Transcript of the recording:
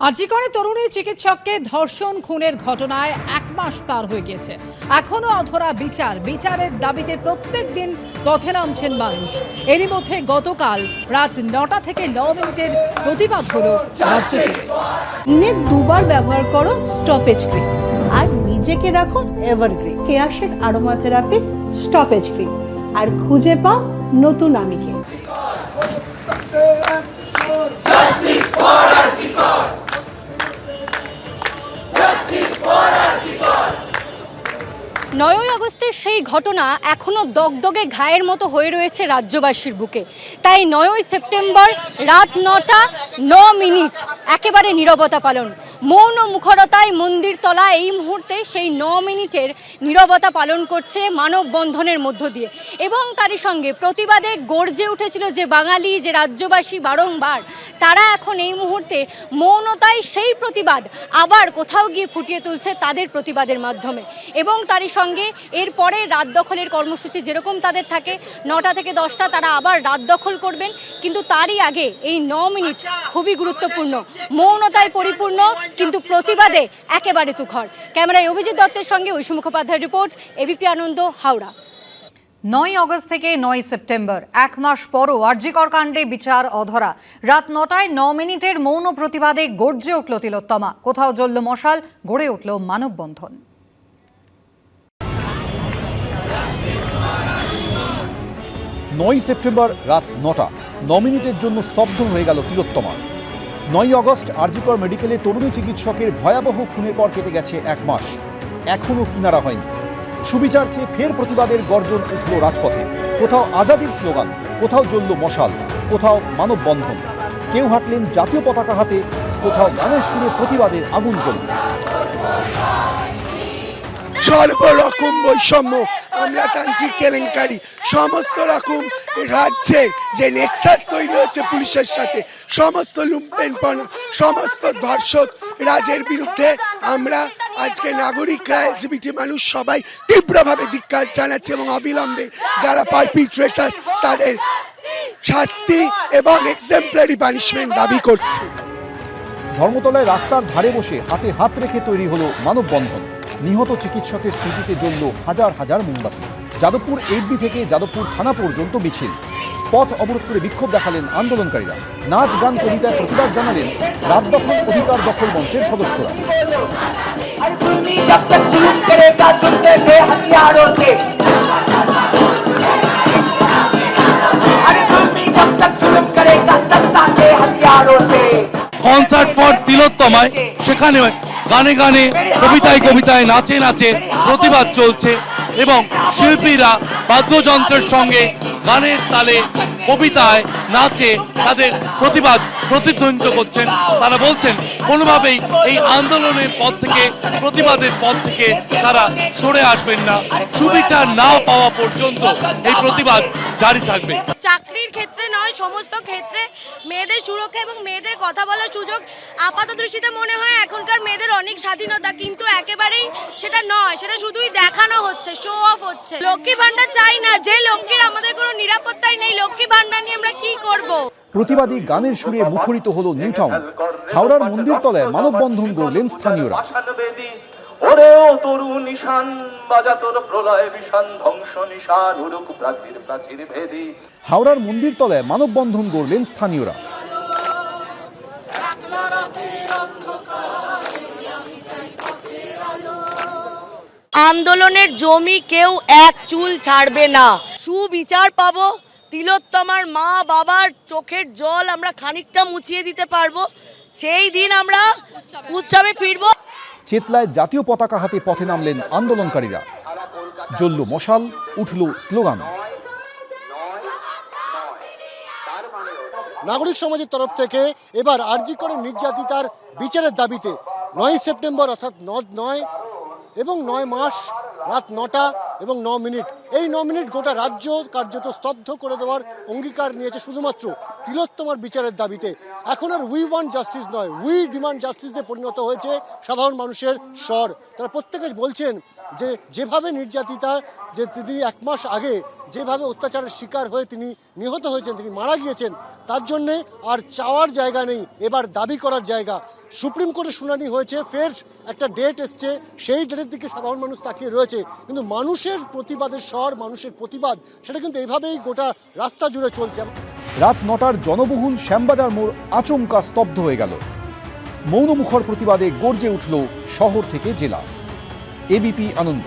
আজিকরে তরুণী চিকিৎসককে ধর্ষণ খুনের ঘটনায় এক মাস পার হয়ে গিয়েছে। এখনও অধরা বিচার। বিচারের দাবিতে প্রত্যেক দিন পথে নামছেন মানুষ। এরই মধ্যে গতকাল রাত নটা থেকে ন মিনিটের প্রতিবাদ হলো দিনে দুবার ব্যবহার করো স্টপেজ ক্রিম আর নিজেকে রাখো এভারগ্রিন কেয়াশের আরোমা থেরাপির স্টপেজ ক্রিম আর খুঁজে পাও নতুন আমিকে। নয়ই আগস্টের সেই ঘটনা এখনও দগদগে ঘায়ের মতো হয়ে রয়েছে রাজ্যবাসীর বুকে। তাই নয়ই সেপ্টেম্বর রাত নটা, ন মিনিট একেবারে নীরবতা পালন। মৌন মুখরতায় মন্দির তলা এই মুহূর্তে সেই ন মিনিটের নীরবতা পালন করছে মানববন্ধনের মধ্য দিয়ে। এবং তারই সঙ্গে প্রতিবাদে গর্জে উঠেছিল যে বাঙালি, যে রাজ্যবাসী বারংবার, তারা এখন এই মুহূর্তে মৌনতায় সেই প্রতিবাদ আবার কোথাও গিয়ে ফুটিয়ে তুলছে তাদের প্রতিবাদের মাধ্যমে। এবং তারই সঙ্গে এরপরে রাত দখলের কর্মসূচি যেরকম তাদের থাকে, নটা থেকে দশটা তারা আবার রাত দখল করবেন। কিন্তু তারই আগে এই ন মিনিট খুবই গুরুত্বপূর্ণ। মৌনতায় পরিপূর্ণ, কিন্তু প্রতিবাদে একেবারে তুখর। ক্যামেরায় অভিজিৎ দত্তের সঙ্গে ঐশী মুখোপাধ্যায় রিপোর্ট এবিপি আনন্দ, হাওড়া। নয় অগস্ট থেকে নয় সেপ্টেম্বর, এক মাস পরও আরজিকর কাণ্ডে বিচার অধরা। রাত নটায় ন মিনিটের মৌন প্রতিবাদে গর্জে উঠল তিলোত্তমা। কোথাও জ্বলল মশাল, গড়ে উঠল মানববন্ধন। নয় সেপ্টেম্বর রাত নটা, ন মিনিটের জন্য স্তব্ধ হয়ে গেল তিলোত্তমা নয় অগস্ট আরজিকর মেডিকেলে তরুণী চিকিৎসকের ভয়াবহ খুনের পর কেটে গেছে এক মাস। এখনও কিনারা হয়নি। সুবিচার চেয়ে ফের প্রতিবাদের গর্জন উঠল রাজপথে। কোথাও আজাদির স্লোগান, কোথাও জ্বলল মশাল, কোথাও মানববন্ধন। কেউ হাঁটলেন জাতীয় পতাকা হাতে, কোথাও গানের সুরে প্রতিবাদের আগুন জ্বলল। সর্বরকম বৈষম্য। আমলাতান্ত্রিক কেলেঙ্কারি। সমস্ত রকম রাজ্যের যে নেক্সাস তৈরি হচ্ছে পুলিশের সাথে, সমস্ত লুম্পেনপনা সমস্ত ধর্ষক রাজের বিরুদ্ধে আমরা আজকে নাগরিকরা এলজিবিটি মানুষ সবাই তীব্রভাবে ধিক্কার জানাচ্ছি এবং অবিলম্বে যারা পারপিট্রেটার্স তাদের শাস্তি এবং এক্সেম্পলারি পানিশমেন্ট দাবি করছি। ধর্মতলায় রাস্তার ধারে বসে হাতে হাত রেখে তৈরি হলো মানববন্ধন। নিহত চিকিৎসকের স্মৃতিতে জ্বলল হাজার হাজার মোমবাতি। যাদবপুর এডবি থেকে যাদবপুর থানা পর্যন্ত মিছিল। পথ অবরোধ করে বিক্ষোভ দেখালেন আন্দোলনকারীরা। নাচ, গান কবিতায় প্রতিবাদ জানালেন রাত দখল অধিকার দখল মঞ্চের সদস্যরা। কনসার্ট ফর তিলোত্তমায় সেখানে গানে গানে, কবিতায় কবিতায় নাচে নাচে প্রতিবাদ চলছে এবং শিল্পীরা বাদ্যযন্ত্রের সঙ্গে গানের তালে কবিতায় নাচে তাদের প্রতিবাদ প্রতিধ্বনিত করছেন। তারা বলছেন, কোনোভাবেই এই আন্দোলনের পথ থেকে, প্রতিবাদের পথ থেকে তারা সরে আসবেন না। সুবিচার না পাওয়া পর্যন্ত এই প্রতিবাদ জারি থাকবে। চাকরির ক্ষেত্রে নয়, সমস্ত ক্ষেত্রে মেয়েদের সুরক্ষা এবং মেয়েদের কথা বলার সুযোগ আপাত দৃষ্টিতে মনে হয় এখনকার মেয়েদের অনেক স্বাধীনতা, কিন্তু একেবারেই সেটা নয়, সেটা শুধুই দেখানো হচ্ছে শো অফ হচ্ছে। লক্ষ্মী ভান্ডার চাই না, যে লক্ষ্মীর আমাদের কোনো নিরাপত্তাই নেই, লক্ষ্মী ভান্ডার নিয়ে আমরা কি করব। প্রতিবাদী গানের সুরে মুখরিত হলো নিউ টাউন। হাওড়ার মন্দির তলায় মানববন্ধন গড়লেন স্থানীয়রা। ওরে ও তরু নিশান বাজা তোর প্রলয় বিষান ধ্বংস নিশান উড়ুক প্রাচীর প্রাচীর ভেদি। হাওড়ার মন্দির তলায় মানববন্ধন গড়লেন স্থানীয়রা। আন্দোলনের জমি কেউ এক চুল ছাড়বে না। সুবিচার পাবো তিলোত্তমার মা বাবার চোখের জল আমরা খানিকটা মুছিয়ে দিতে পারব। সেই দিন আমরা উৎসবে ফিরবো। চেতলায় জাতীয় পতাকা হাতে পথে নামলেন আন্দোলনকারীরা। জ্বলল মশাল উঠল স্লোগান। নাগরিক সমাজের তরফ থেকে এবার আরজি করে নির্যাতিতার বিচারের দাবিতে নয় সেপ্টেম্বর অর্থাৎ ন- নয় এবং নয় মাস রাত নটা এবং ন মিনিট। এই ন মিনিট গোটা রাজ্য কার্যত স্তব্ধ করে দেওয়ার অঙ্গীকার নিয়েছে শুধুমাত্র তিলোত্তমার বিচারের দাবিতে। এখন আর উই ওয়ান জাস্টিস নয় উই ডিমান্ড জাস্টিসে পরিণত হয়েছে সাধারণ মানুষের স্বর। তারা প্রত্যেকে বলছেন যে, যেভাবে নির্যাতিতা, যে তিনি এক মাস আগে যেভাবে অত্যাচারের শিকার হয়ে তিনি নিহত হয়েছেন, তিনি মারা গিয়েছেন, তার জন্যে আর চাওয়ার জায়গা নেই, এবার দাবি করার জায়গা। সুপ্রিম কোর্টে শুনানি হয়েছে, ফের একটা ডেট এসছে, সেই ডেটের দিকে সাধারণ মানুষ তাকিয়ে রয়েছে, কিন্তু মানুষের প্রতিবাদের স্বর, মানুষের প্রতিবাদ, সেটা কিন্তু এইভাবেই গোটা রাস্তা জুড়ে চলছে। রাত নটার জনবহুল শ্যামবাজার মোড় আচমকা স্তব্ধ হয়ে গেল। মৌনমুখর প্রতিবাদে গর্জে উঠল শহর থেকে জেলা। এবিপি আনন্দ।